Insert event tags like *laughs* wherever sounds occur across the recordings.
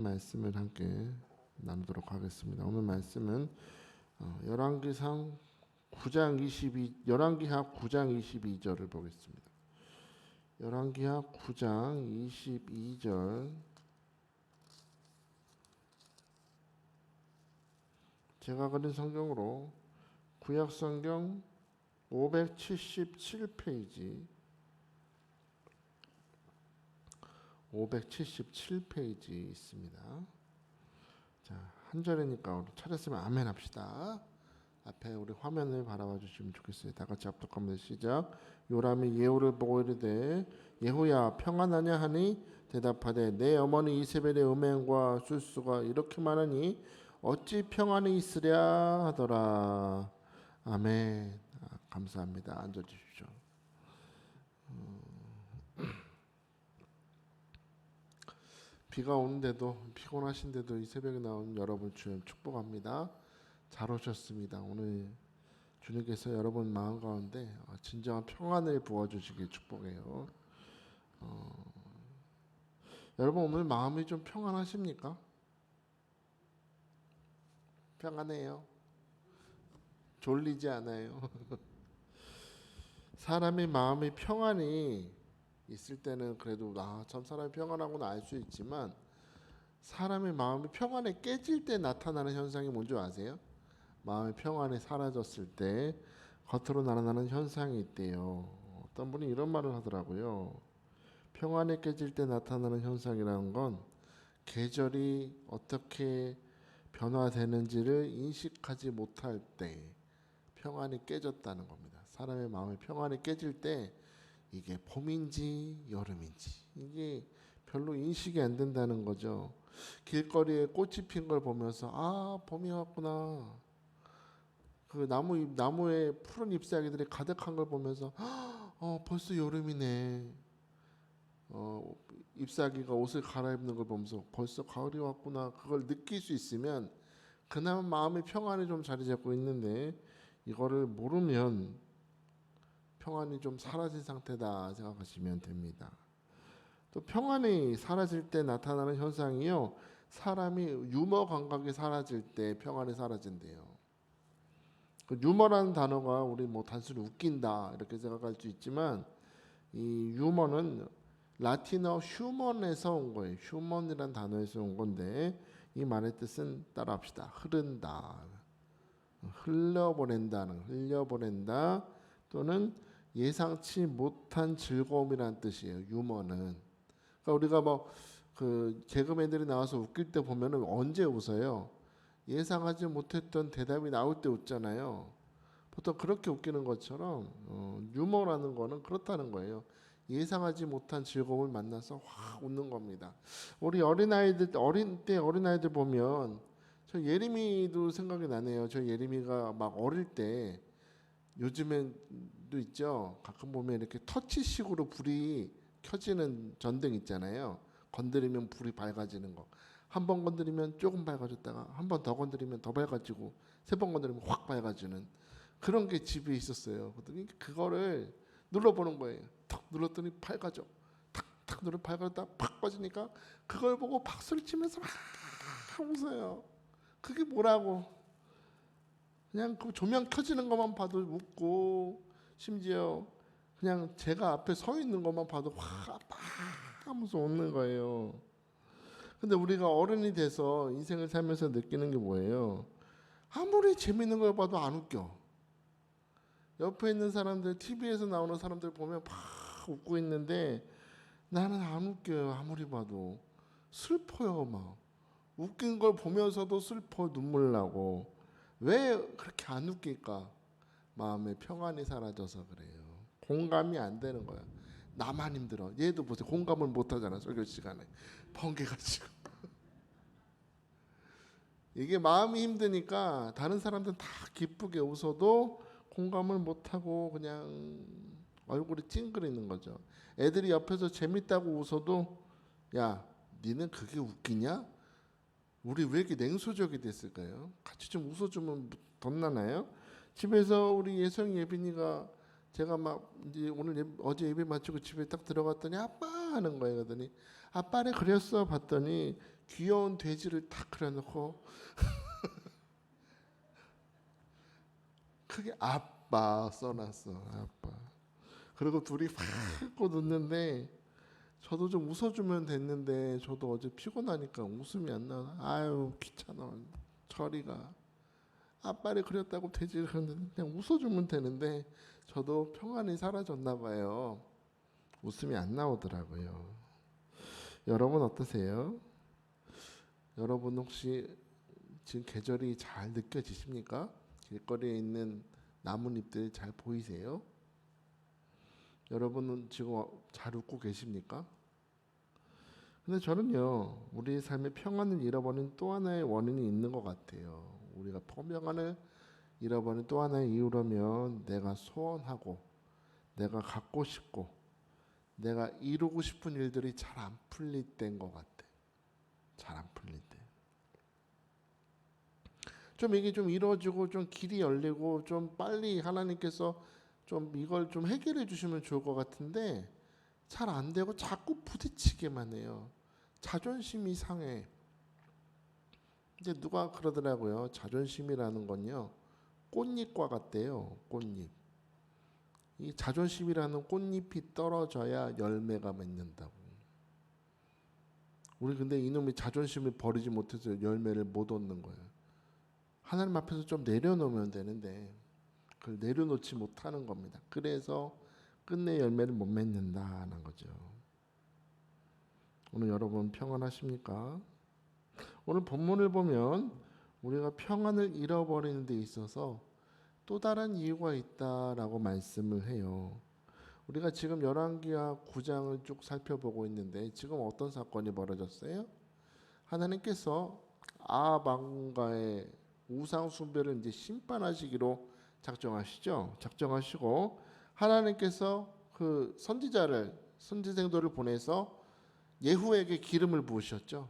말씀을 함께 나누도록 하겠습니다. 오늘 말씀은 어, 열왕기상 9장 22 열왕기하 9장 22절을 보겠습니다. 열왕기하 9장 22절 제가 그린 성경으로 구약 성경 577페이지 577페이지 있습니다. 자, 한 절이니까 우리 찾았으면 아멘 합시다. 앞에 우리 화면을 바라봐 주시면 좋겠어요. 다 같이 합독하면 시작. 요람이 예후를 보고 이르되 예후야 평안하냐 하니 대답하되 내 어머니 이세벨의 음행과 술수가 이렇게 많으니 어찌 평안히 있으랴 하더라. 아멘. 아, 감사합니다. 앉아 주십시오. 비가 오는데도 피곤하신데도 이 새벽에 나온 여러분 주님 축복합니다. 잘 오셨습니다. 오늘 주님께서 여러분 마음 가운데 어, 진정한 평안을 부어주시길 축복해요. 어, 여러분 오늘 마음이 좀 평안하십니까? 평안해요. 졸리지 않아요. *laughs* 사람의 마음이 평안이 있을 때는 그래도 아 참 사람이 평안하구나 알 수 있지만 사람의 마음이 평안에 깨질 때 나타나는 현상이 뭔지 아세요? 마음의 평안이 사라졌을 때 겉으로 나타나는 현상이 있대요. 어떤 분이 이런 말을 하더라고요. 평안에 깨질 때 나타나는 현상이라는 건 계절이 어떻게 변화되는지를 인식하지 못할 때 평안이 깨졌다는 겁니다. 사람의 마음이 평안이 깨질 때 이게 봄인지 여름인지 이게 별로 인식이 안 된다는 거죠. 길거리에 꽃이 핀 걸 보면서 아 봄이 왔구나. 그 나무 잎- 나무에 푸른 잎사귀들이 가득한 걸 보면서 어 벌써 여름이네. 어 잎사귀가 옷을 갈아입는 걸 보면서 벌써 가을이 왔구나. 그걸 느낄 수 있으면 그나마 마음의 평안이 좀 자리 잡고 있는데 이거를 모르면 평안이 좀 사라진 상태다 생각하시면 됩니다. 또 평안이 사라질 때 나타나는 현상이요. 사람이 유머 감각이 사라질 때 평안이 사라진대요. 그 유머라는 단어가 우리 뭐 단순히 웃긴다 이렇게 생각할 수 있지만 이 유머는 라틴어 휴먼에서 온 거예요. 휴먼이라는 단어에서 온 건데 이 말의 뜻은 따라합시다. 흐른다. 흘려보낸다는 흘려보낸다 또는 예상치 못한 즐거움이라는 뜻이에요. 유머는. 그러니까 우리가 뭐 그 개그맨들이 나와서 웃길 때 보면은 언제 웃어요? 예상하지 못했던 대답이 나올 때 웃잖아요. 보통 그렇게 웃기는 것처럼 어, 유머라는 거는 그렇다는 거예요. 예상하지 못한 즐거움을 만나서 확 웃는 겁니다. 우리 어린 아이들 어린 때 어린 아이들 보면 저 예림이도 생각이 나네요. 저 예림이가 막 어릴 때 요즘엔 도 있죠. 가끔 보면 이렇게 터치식으로 불이 켜지는 전등 있잖아요. 건드리면 불이 밝아지는 거. 한 번 건드리면 조금 밝아졌다가 한 번 더 건드리면 더 밝아지고 세 번 건드리면 확 밝아지는 그런 게 집에 있었어요. 그랬더니 그거를 눌러보는 거예요. 탁 눌렀더니 밝아져. 탁탁 눌러 밝아졌다 팍 빠지니까 그걸 보고 박수를 치면서 막 웃어요. 그게 뭐라고? 그냥 그 조명 켜지는 것만 봐도 웃고 심지어 그냥 제가 앞에 서 있는 것만 봐도 확 하면서 웃는 거예요. 근데 우리가 어른이 돼서 인생을 살면서 느끼는 게 뭐예요? 아무리 재밌는 걸 봐도 안 웃겨. 옆에 있는 사람들, TV에서 나오는 사람들 보면 막 웃고 있는데 나는 안 웃겨요. 아무리 봐도 슬퍼요, 막. 웃긴 걸 보면서도 슬퍼 눈물 나고 왜 그렇게 안 웃길까? 마음의 평안이 사라져서 그래요. 공감이 안 되는 거야. 나만 힘들어. 얘도 보세요. 공감을 못 하잖아. 설교 시간에. 번개가지고. *laughs* 이게 마음이 힘드니까 다른 사람들은 다 기쁘게 웃어도 공감을 못 하고 그냥 얼굴이 찡그리는 거죠. 애들이 옆에서 재밌다고 웃어도 야, 니는 그게 웃기냐? 우리 왜 이렇게 냉소적이 됐을까요? 같이 좀 웃어주면 덧나나요? 집에서 우리 예성 예빈이가 제가 막 이제 오늘 예, 어제 예배 마치고 집에 딱 들어갔더니 아빠 하는 거예요. 그러더니 아빠를 그렸어 봤더니 귀여운 돼지를 탁 그려놓고 *laughs* 크게 아빠 써놨어 아빠. 그리고 둘이 팍 웃고 웃는데 저도 좀 웃어주면 됐는데 저도 어제 피곤하니까 웃음이 안 나와 아유 귀찮아. 처리가 아빠를 그렸다고 돼지를 그렸는데 그냥 웃어주면 되는데 저도 평안이 사라졌나 봐요 웃음이 안 나오더라고요 여러분 어떠세요? 여러분 혹시 지금 계절이 잘 느껴지십니까? 길거리에 있는 나뭇잎들 잘 보이세요? 여러분은 지금 잘 웃고 계십니까? 근데 저는요, 우리 삶의 평안을 잃어버린 또 하나의 원인이 있는 것 같아요. 우리가 평안을 잃어버린 또 하나의 이유라면 내가 소원하고, 내가 갖고 싶고, 내가 이루고 싶은 일들이 잘 안 풀릴 때인 것 같아. 잘 안 풀릴 때. 좀 이게 좀 이루어지고 좀 길이 열리고 좀 빨리 하나님께서 좀 이걸 좀 해결해 주시면 좋을 것 같은데 잘 안 되고 자꾸 부딪히게만 해요. 자존심이 상해. 이제 누가 그러더라고요. 자존심이라는 건요. 꽃잎과 같대요. 꽃잎. 이 자존심이라는 꽃잎이 떨어져야 열매가 맺는다고. 우리 근데 이놈이 자존심을 버리지 못해서 열매를 못 얻는 거예요. 하나님 앞에서 좀 내려놓으면 되는데 그걸 내려놓지 못하는 겁니다. 그래서 끝내 열매를 못 맺는다는 거죠. 오늘 여러분 평안하십니까? 오늘 본문을 보면 우리가 평안을 잃어버리는 데 있어서 또 다른 이유가 있다라고 말씀을 해요. 우리가 지금 열왕기하 9장을 쭉 살펴보고 있는데 지금 어떤 사건이 벌어졌어요? 하나님께서 아방과의 우상 숭배를 이제 심판하시기로 작정하시죠. 작정하시고 하나님께서 그 선지자를 선지생도를 보내서 예후에게 기름을 부으셨죠.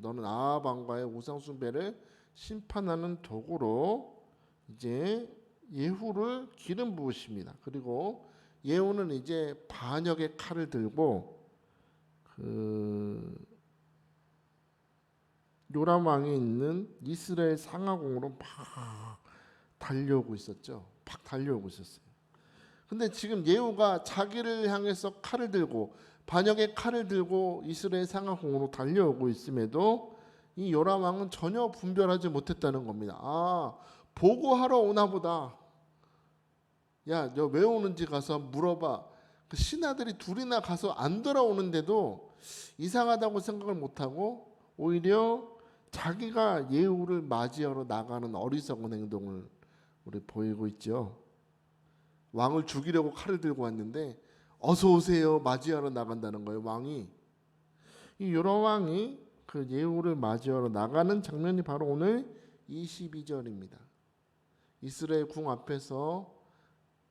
너는 아방과의 우상 숭배를 심판하는 도구로 이제 예후를 기름 부으십니다. 그리고 예후는 이제 반역의 칼을 들고 그 요람 왕이 있는 이스라엘 상하공으로 막 달려오고 있었죠. 막 달려오고 있었어요. 근데 지금 예후가 자기를 향해서 칼을 들고 반역의 칼을 들고 이스라엘 상하공으로 달려오고 있음에도 이 요람 왕은 전혀 분별하지 못했다는 겁니다. 아 보고하러 오나 보다. 야, 너 왜 오는지 가서 물어봐. 그 신하들이 둘이나 가서 안 돌아오는데도 이상하다고 생각을 못하고 오히려 자기가 예후를 맞이하러 나가는 어리석은 행동을 우리 보이고 있죠. 왕을 죽이려고 칼을 들고 왔는데 어서 오세요 맞이하러 나간다는 거예요 왕이 이 요런 왕이 그 예후를 맞이하러 나가는 장면이 바로 오늘 22절입니다. 이스라엘 궁 앞에서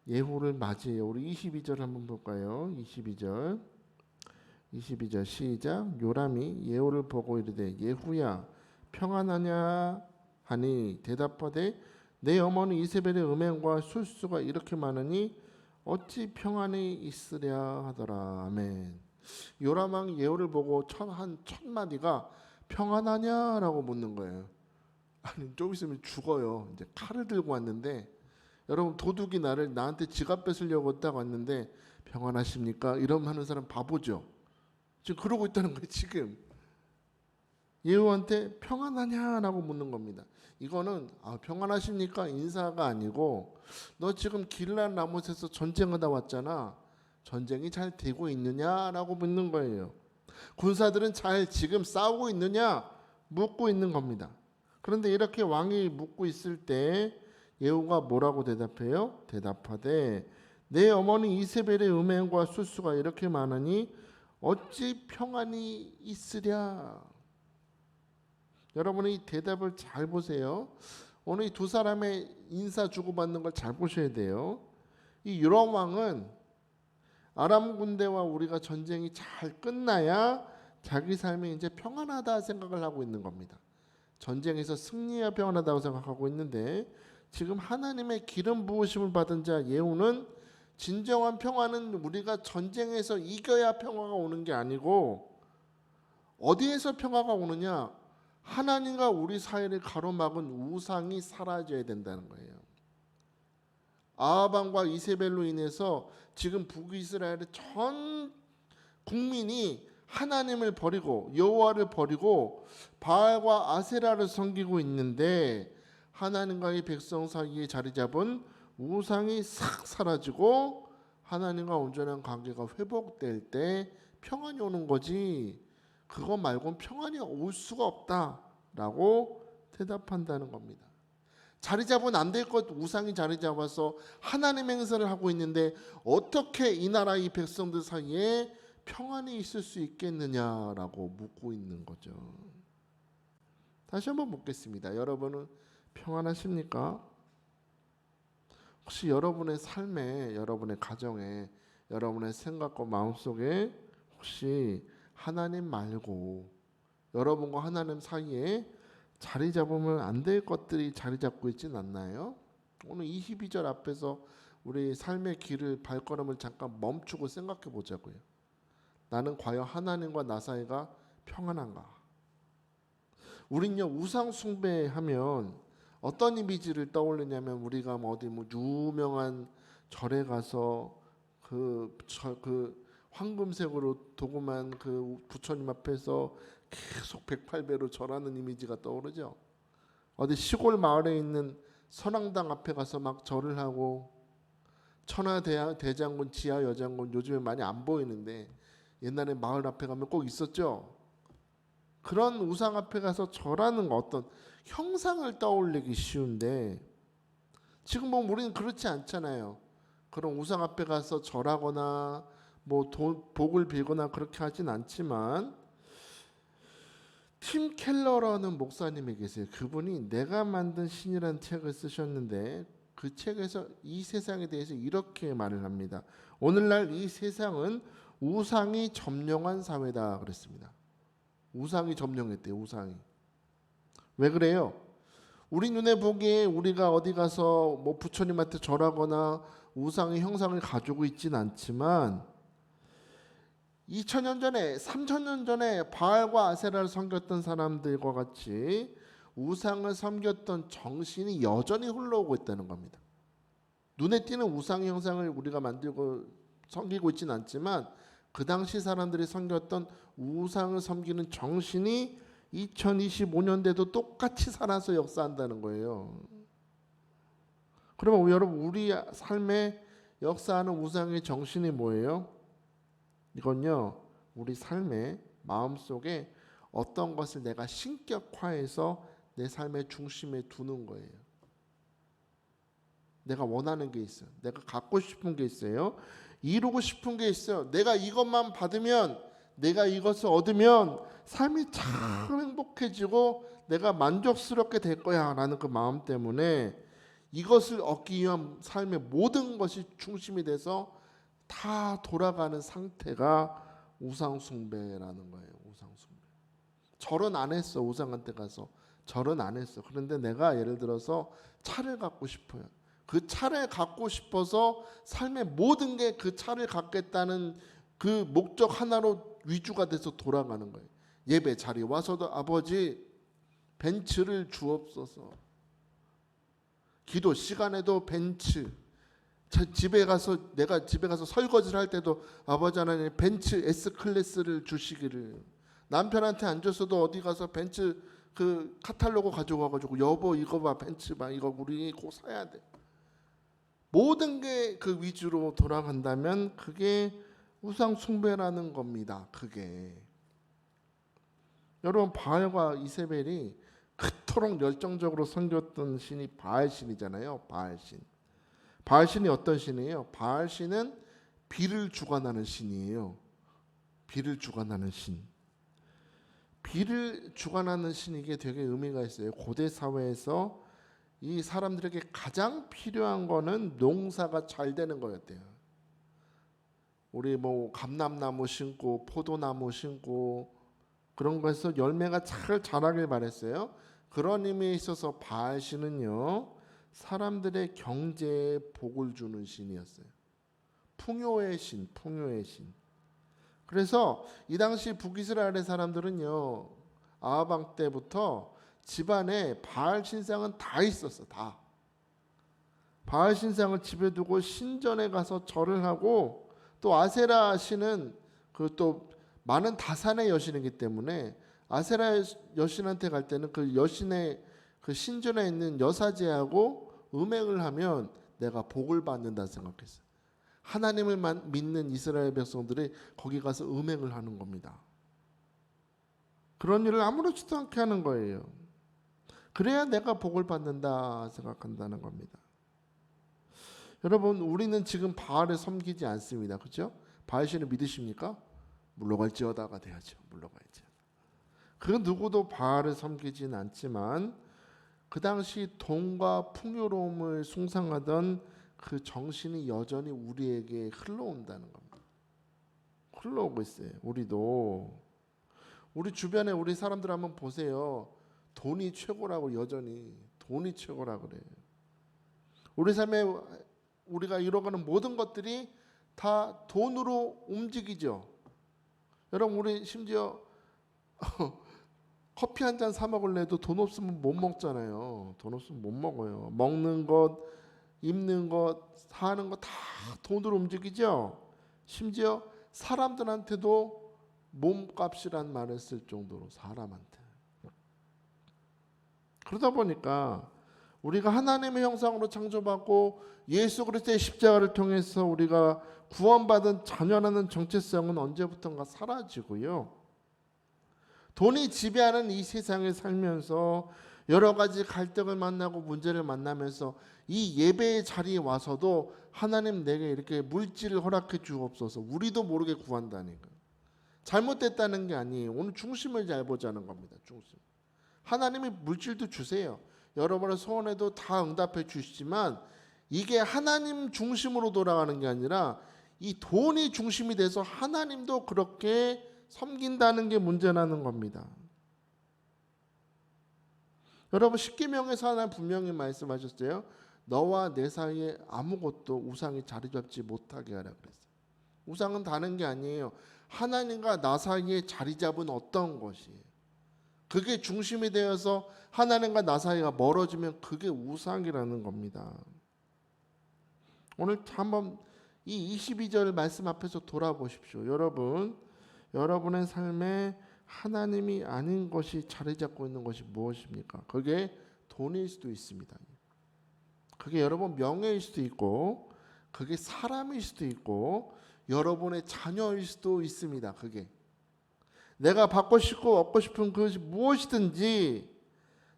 예후를 맞이해요. 우리 22절 한번 볼까요? 22절. 22절 시작. 요람이 예후를 보고 이르되 예후야 평안하냐 하니 대답하되 내 어머니 이세벨의 음행과 술수가 이렇게 많으니 어찌 평안히 있으랴 하더라. 아멘. 요람왕 예후를 보고 한첫 마디가 평안하냐라고 묻는 거예요. 아니 좀 있으면 죽어요. 이제 칼을 들고 왔는데 여러분 도둑이 나를 나한테 지갑 뺏으려고 딱 왔는데 평안하십니까? 이러면 하는 사람 바보죠. 지금 그러고 있다는 거예요. 지금 예후한테 평안하냐라고 묻는 겁니다. 이거는 아, 평안하십니까? 인사가 아니고 너 지금 길란 라못에서 전쟁하다 왔잖아. 전쟁이 잘 되고 있느냐라고 묻는 거예요. 군사들은 잘 지금 싸우고 있느냐 묻고 있는 겁니다. 그런데 이렇게 왕이 묻고 있을 때 예후가 뭐라고 대답해요? 대답하되 내 어머니 이세벨의 음행과 술수가 이렇게 많으니 어찌 평안이 있으랴? 여러분이 대답을 잘 보세요. 오늘 이 두 사람의 인사 주고받는 걸 잘 보셔야 돼요. 이 유럽 왕은 아람 군대와 우리가 전쟁이 잘 끝나야 자기 삶이 이제 평안하다 생각을 하고 있는 겁니다. 전쟁에서 승리해야 평안하다고 생각하고 있는데 지금 하나님의 기름 부으심을 받은 자 예후는 진정한 평화는 우리가 전쟁에서 이겨야 평화가 오는 게 아니고 어디에서 평화가 오느냐? 하나님과 우리 사이를 가로막은 우상이 사라져야 된다는 거예요. 아하방과 이세벨로 인해서 지금 북이스라엘의 전 국민이 하나님을 버리고 여호와를 버리고 바알과 아세라를 섬기고 있는데 하나님과의 백성 사이에 자리 잡은 우상이 싹 사라지고 하나님과 온전한 관계가 회복될 때 평안이 오는 거지 그거 말고는 평안이 올 수가 없다라고 대답한다는 겁니다. 자리 잡으면 안 될 것 우상이 자리 잡아서 하나님 행사를 하고 있는데 어떻게 이 나라 이 백성들 사이에 평안이 있을 수 있겠느냐라고 묻고 있는 거죠. 다시 한번 묻겠습니다. 여러분은 평안하십니까? 혹시 여러분의 삶에, 여러분의 가정에, 여러분의 생각과 마음속에 혹시 하나님 말고 여러분과 하나님 사이에 자리 잡으면 안 될 것들이 자리 잡고 있진 않나요? 오늘 22절 앞에서 우리 삶의 길을 발걸음을 잠깐 멈추고 생각해 보자고요. 나는 과연 하나님과 나 사이가 평안한가? 우린요 우상 숭배하면 어떤 이미지를 떠올리냐면 우리가 뭐 어디 뭐 유명한 절에 가서 그, 저, 그 황금색으로 도구만 그 부처님 앞에서 계속 108배로 절하는 이미지가 떠오르죠. 어디 시골 마을에 있는 선앙당 앞에 가서 막 절을 하고 천하 대 대장군, 지하 여장군 요즘에 많이 안 보이는데 옛날에 마을 앞에 가면 꼭 있었죠. 그런 우상 앞에 가서 절하는 어떤 형상을 떠올리기 쉬운데 지금 뭐 우리는 그렇지 않잖아요. 그런 우상 앞에 가서 절하거나 뭐 돈, 복을 빌거나 그렇게 하진 않지만 팀 켈러라는 목사님이 계세요. 그분이 내가 만든 신이라는 책을 쓰셨는데 그 책에서 이 세상에 대해서 이렇게 말을 합니다. 오늘날 이 세상은 우상이 점령한 사회다 그랬습니다. 우상이 점령했대요. 우상이. 왜 그래요? 우리 눈에 보기에 우리가 어디 가서 뭐 부처님한테 절하거나 우상의 형상을 가지고 있진 않지만 2000년 전에 3000년 전에 바알과 아세라를 섬겼던 사람들과 같이 우상을 섬겼던 정신이 여전히 흘러오고 있다는 겁니다. 눈에 띄는 우상 형상을 우리가 만들고 섬기고 있지는 않지만 그 당시 사람들이 섬겼던 우상을 섬기는 정신이 2025년대도 똑같이 살아서 역사한다는 거예요. 그러면 여러분 우리 삶에 역사하는 우상의 정신이 뭐예요? 이건요 우리 삶의 마음 속에 어떤 것을 내가 신격화해서 내 삶의 중심에 두는 거예요. 내가 원하는 게 있어요. 내가 갖고 싶은 게 있어요. 이루고 싶은 게 있어요. 내가 이것만 받으면 내가 이것을 얻으면 삶이 참 행복해지고 내가 만족스럽게 될 거야 라는 그 마음 때문에 이것을 얻기 위한 삶의 모든 것이 중심이 돼서 다 돌아가는 상태가 우상 숭배라는 거예요. 우상 숭배. 절은 안 했어. 우상한테 가서 절은 안 했어. 그런데 내가 예를 들어서 차를 갖고 싶어요. 그 차를 갖고 싶어서 삶의 모든 게 그 차를 갖겠다는 그 목적 하나로 위주가 돼서 돌아가는 거예요. 예배 자리 와서도 아버지 벤츠를 주옵소서. 기도 시간에도 벤츠. 집에 가서 내가 집에 가서 설거지를 할 때도 아버지 하나님 벤츠 S 클래스를 주시기를. 남편한테 안 줬어도 어디 가서 벤츠 그 카탈로그 가져와 가지고 여보 이거 봐 벤츠 봐 이거 우리 꼭 사야 돼. 모든 게 그 위주로 돌아간다면 그게 우상 숭배라는 겁니다. 그게 여러분 바알과 이세벨이 그토록 열정적으로 섬겼던 신이 바알 신이잖아요. 바알 신. 바알 신이 어떤 신이에요? 바알 신은 비를 주관하는 신이에요. 비를 주관하는 신. 비를 주관하는 신 이게 되게 의미가 있어요. 고대 사회에서 이 사람들에게 가장 필요한 거는 농사가 잘 되는 거였대요. 우리 뭐 감람나무 심고 포도나무 심고 그런 거에서 열매가 잘 자라길 바랬어요. 그런 의미에 있어서 바알 신은요 사람들의 경제에 복을 주는 신이었어요. 풍요의 신, 풍요의 신. 그래서 이 당시 북이스라엘의 사람들은요 아하방 때부터 집안에 바알 신상은 다 있었어 다 바알 신상을 집에 두고 신전에 가서 절을 하고 또 아세라 신은 그 또 많은 다산의 여신이기 때문에 아세라 여신한테 갈 때는 그 여신의 그 신전에 있는 여사제하고 음행을 하면 내가 복을 받는다 생각했어요. 하나님을 만- 믿는 이스라엘 백성들이 거기 가서 음행을 하는 겁니다. 그런 일을 아무렇지도 않게 하는 거예요. 그래야 내가 복을 받는다 생각한다는 겁니다. 여러분, 우리는 지금 바알을 섬기지 않습니다. 그렇죠? 바알 신을 믿으십니까? 물러갈지어다가 돼야죠. 물러가야죠. 그 누구도 바알을 섬기진 않지만 그 당시 돈과 풍요로움을 숭상하던 그 정신이 여전히 우리에게 흘러온다는 겁니다. 흘러오고 있어요. 우리도 우리 주변에 우리 사람들 한번 보세요. 돈이 최고라고 여전히 돈이 최고라고 그래요. 우리 삶에 우리가 이뤄가는 모든 것들이 다 돈으로 움직이죠. 여러분 우리 심지어 *laughs* 커피 한 잔 사 먹을래도 돈 없으면 못 먹잖아요. 돈 없으면 못 먹어요. 먹는 것, 입는 것, 사는 것 다 돈으로 움직이죠. 심지어 사람들한테도 몸값이란 말을 쓸 정도로 사람한테. 그러다 보니까 우리가 하나님의 형상으로 창조받고 예수 그리스도의 십자가를 통해서 우리가 구원받은 자녀라는 정체성은 언제부턴가 사라지고요. 돈이 지배하는 이 세상에 살면서 여러 가지 갈등을 만나고 문제를 만나면서 이 예배의 자리에 와서도 하나님 내게 이렇게 물질을 허락해 주옵소서. 우리도 모르게 구한다니까. 잘못됐다는 게 아니에요. 오늘 중심을 잘 보자는 겁니다. 중심. 하나님이 물질도 주세요. 여러분의 소원에도 다 응답해 주시지만 이게 하나님 중심으로 돌아가는 게 아니라 이 돈이 중심이 돼서 하나님도 그렇게 섬긴다는 게 문제라는 겁니다. 여러분 십계명에서 하나 분명히 말씀하셨어요. 너와 내 사이에 아무것도 우상이 자리 잡지 못하게 하라 그랬어요. 우상은 다른 게 아니에요. 하나님과 나 사이에 자리 잡은 어떤 것이에요. 그게 중심이 되어서 하나님과 나 사이가 멀어지면 그게 우상이라는 겁니다. 오늘 한번 이 22절 말씀 앞에서 돌아보십시오. 여러분, 여러분의 삶에 하나님이 아닌 것이 자리 잡고 있는 것이 무엇입니까? 그게 돈일 수도 있습니다. 그게 여러분 명예일 수도 있고, 그게 사람일 수도 있고, 여러분의 자녀일 수도 있습니다. 그게 내가 받고 싶고 얻고 싶은 그것이 무엇이든지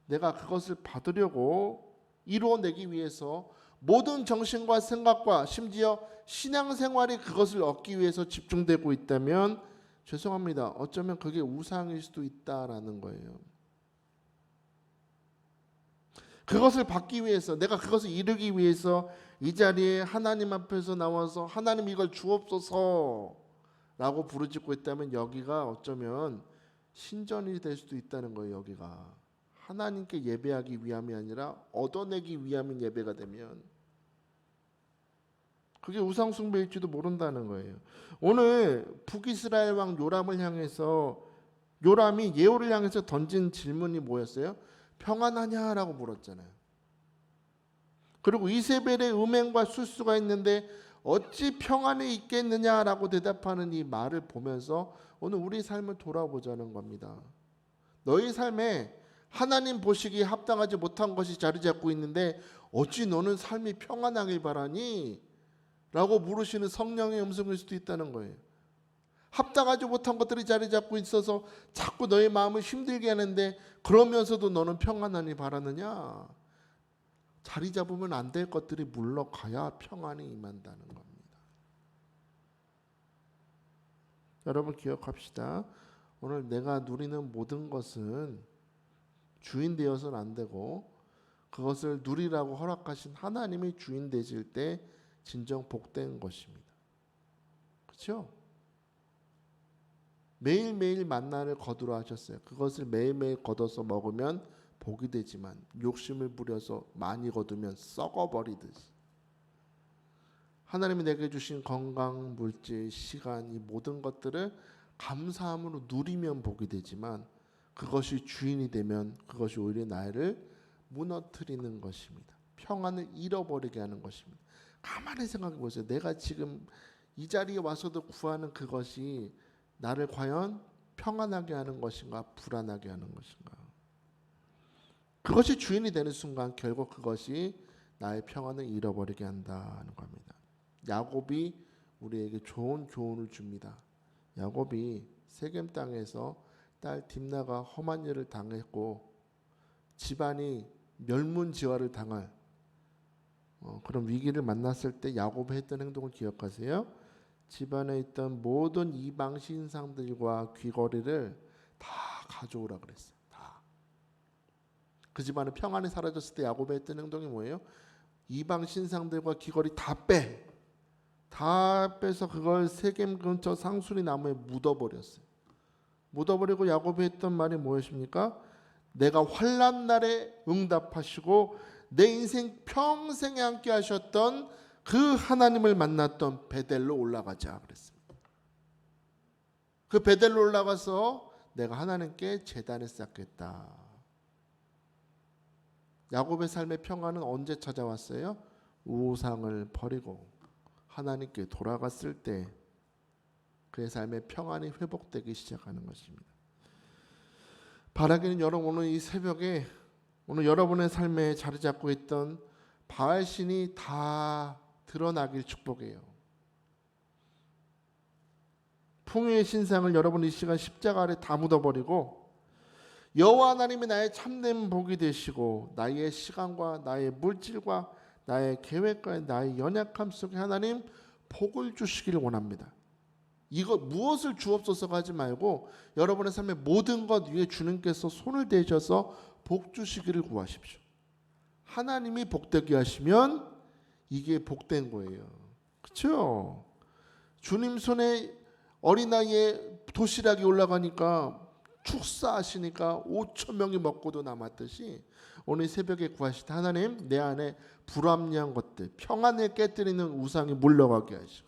내가 그것을 받으려고 이루어내기 위해서 모든 정신과 생각과 심지어 신앙생활이 그것을 얻기 위해서 집중되고 있다면 죄송합니다. 어쩌면 그게 우상일 수도 있다라는 거예요. 그것을 받기 위해서 내가 그것을 이루기 위해서 이 자리에 하나님 앞에서 나와서 하나님 이걸 주옵소서라고 부르짖고 있다면 여기가 어쩌면 신전이 될 수도 있다는 거예요. 여기가 하나님께 예배하기 위함이 아니라 얻어내기 위함인 예배가 되면 그게 우상 숭배일지도 모른다는 거예요. 오늘 북이스라엘 왕 요람을 향해서 요람이 예후를 향해서 던진 질문이 뭐였어요? 평안하냐라고 물었잖아요. 그리고 이세벨의 음행과 술수가 있는데 어찌 평안이 있겠느냐라고 대답하는 이 말을 보면서 오늘 우리 삶을 돌아보자는 겁니다. 너희 삶에 하나님 보시기에 합당하지 못한 것이 자리 잡고 있는데 어찌 너는 삶이 평안하길 바라니? 라고 물으시는 성령의 음성일 수도 있다는 거예요. 합당하지 못한 것들이 자리 잡고 있어서 자꾸 너의 마음을 힘들게 하는데 그러면서도 너는 평안하니 바라느냐? 자리 잡으면 안 될 것들이 물러가야 평안이 임한다는 겁니다. 여러분 기억합시다. 오늘 내가 누리는 모든 것은 주인 되어서는 안 되고 그것을 누리라고 허락하신 하나님이 주인 되실 때 진정 복된 것입니다. 그렇죠? 매일매일 만나를 거두라 하셨어요. 그것을 매일매일 걷어서 먹으면 복이 되지만 욕심을 부려서 많이 거두면 썩어버리듯이 하나님이 내게 주신 건강, 물질, 시간 이 모든 것들을 감사함으로 누리면 복이 되지만 그것이 주인이 되면 그것이 오히려 나를 무너뜨리는 것입니다. 평안을 잃어버리게 하는 것입니다. 가만히 생각해 보세요. 내가 지금 이 자리에 와서도 구하는 그것이 나를 과연 평안하게 하는 것인가 불안하게 하는 것인가 그것이 주인이 되는 순간 결국 그것이 나의 평안을 잃어버리게 한다는 겁니다. 야곱이 우리에게 좋은 교훈을 줍니다. 야곱이 세겜 땅에서 딸 딥나가 험한 일을 당했고 집안이 멸문지화를 당할 어, 그런 위기를 만났을 때 야곱이 했던 행동을 기억하세요. 집안에 있던 모든 이방 신상들과 귀걸이를 다 가져오라 그랬어요. 다. 그 집안에 평안이 사라졌을 때 야곱이 했던 행동이 뭐예요? 이방 신상들과 귀걸이 다 빼. 다 빼서 그걸 세겜 근처 상수리 나무에 묻어버렸어요. 묻어버리고 야곱이 했던 말이 무엇입니까? 내가 환란 날에 응답하시고 내 인생 평생에 함께 하셨던 그 하나님을 만났던 베델로 올라가자 그랬습니다. 그 베델로 올라가서 내가 하나님께 제단을 쌓겠다. 야곱의 삶의 평안은 언제 찾아왔어요? 우상을 버리고 하나님께 돌아갔을 때 그의 삶의 평안이 회복되기 시작하는 것입니다. 바라기는 여러분 오늘 이 새벽에 오늘 여러분의 삶에 자리 잡고 있던 바알 신이 다 드러나길 축복해요. 풍요의 신상을 여러분 이 시간 십자가 아래 다 묻어버리고 여호와 하나님이 나의 참된 복이 되시고 나의 시간과 나의 물질과 나의 계획과 나의 연약함 속에 하나님 복을 주시기를 원합니다. 이거 무엇을 주옵소서가 하지 말고 여러분의 삶의 모든 것 위에 주님께서 손을 대셔서 복 주시기를 구하십시오. 하나님이 복되게 하시면 이게 복된 거예요. 그렇죠? 주님 손에 어린아이의 도시락이 올라가니까 축사하시니까 5천 명이 먹고도 남았듯이 오늘 새벽에 구하실 때 하나님 내 안에 불합리한 것들 평안을 깨뜨리는 우상이 물러가게 하시고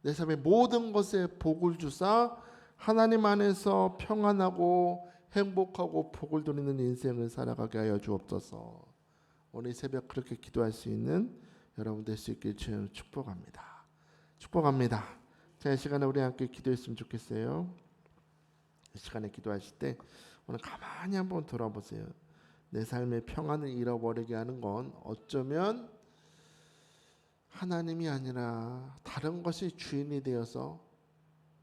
내 삶의 모든 것에 복을 주사 하나님 안에서 평안하고 행복하고 복을 누리는 인생을 살아가게 하여 주옵소서. 오늘 새벽 그렇게 기도할 수 있는 여러분 될 수 있길 주님 축복합니다. 축복합니다. 자, 이 시간에 우리 함께 기도했으면 좋겠어요. 이 시간에 기도하실 때 오늘 가만히 한번 돌아보세요. 내 삶의 평안을 잃어버리게 하는 건 어쩌면 하나님이 아니라 다른 것이 주인이 되어서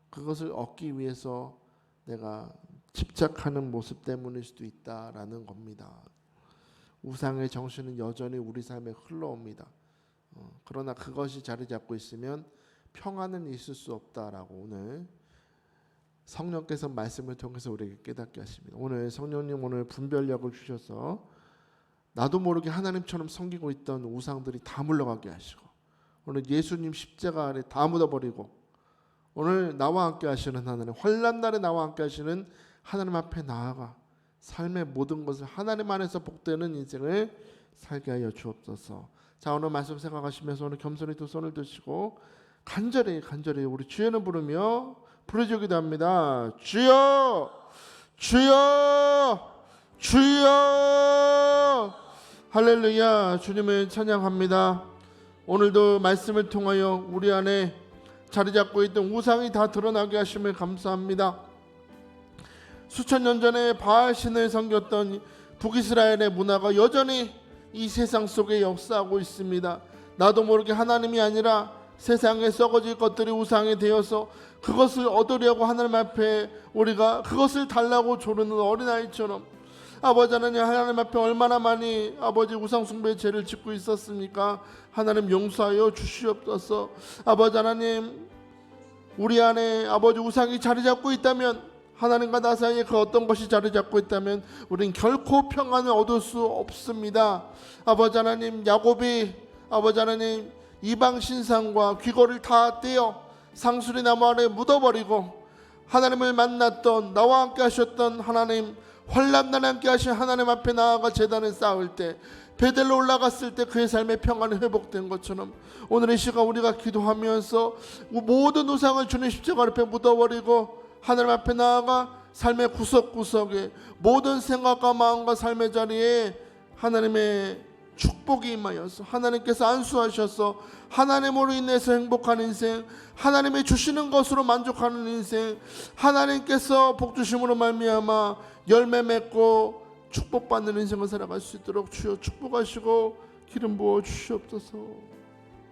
그것을 얻기 위해서 내가 집착하는 모습 때문일 수도 있다라는 겁니다. 우상의 정신은 여전히 우리 삶에 흘러옵니다. 어, 그러나 그것이 자리 잡고 있으면 평안은 있을 수 없다라고 오늘 성령께서 말씀을 통해서 우리에게 깨닫게 하십니다. 오늘 성령님 오늘 분별력을 주셔서 나도 모르게 하나님처럼 섬기고 있던 우상들이 다 물러가게 하시고 오늘 예수님 십자가 아래 다 묻어버리고 오늘 나와 함께 하시는 하나님 환란 날에 나와 함께 하시는 하나님 앞에 나아가 삶의 모든 것을 하나님 안에서 복되는 인생을 살게 하여 주옵소서. 자 오늘 말씀 생각하시면서 오늘 겸손히 두 손을 드시고 간절히 간절히 우리 주여는 부르며 부르짖기도 합니다. 주여 주여 주여 할렐루야 주님을 찬양합니다. 오늘도 말씀을 통하여 우리 안에 자리 잡고 있던 우상이 다 드러나게 하심을 감사합니다. 수천 년 전에 바알 신을 섬겼던 북이스라엘의 문화가 여전히 이 세상 속에 역사하고 있습니다. 나도 모르게 하나님이 아니라 세상에 썩어질 것들이 우상이 되어서 그것을 얻으려고 하나님 앞에 우리가 그것을 달라고 조르는 어린아이처럼 아버지 하나님 하나님 앞에 얼마나 많이 아버지 우상 숭배의 죄를 짓고 있었습니까? 하나님 용서하여 주시옵소서. 아버지 하나님 우리 안에 아버지 우상이 자리 잡고 있다면 하나님과 나 사이에 그 어떤 것이 자리 잡고 있다면 우리는 결코 평안을 얻을 수 없습니다. 아버지 하나님 야곱이 아버지 하나님 이방 신상과 귀걸이를 다 떼어 상수리 나무 아래 묻어버리고 하나님을 만났던 나와 함께 하셨던 하나님 환란 날에 함께 하신 하나님 앞에 나아가 재단을 쌓을 때 베델로 올라갔을 때 그의 삶의 평안이 회복된 것처럼 오늘 이 시간 우리가 기도하면서 모든 우상을 주님 십자가 앞에 묻어버리고 하나님 앞에 나아가 삶의 구석구석에 모든 생각과 마음과 삶의 자리에 하나님의 축복이 임하여서 하나님께서 안수하셔서 하나님으로 인해서 행복한 인생 하나님이 주시는 것으로 만족하는 인생 하나님께서 복 주심으로 말미암아 열매 맺고 축복받는 인생을 살아갈 수 있도록 주여 축복하시고 기름 부어 주시옵소서.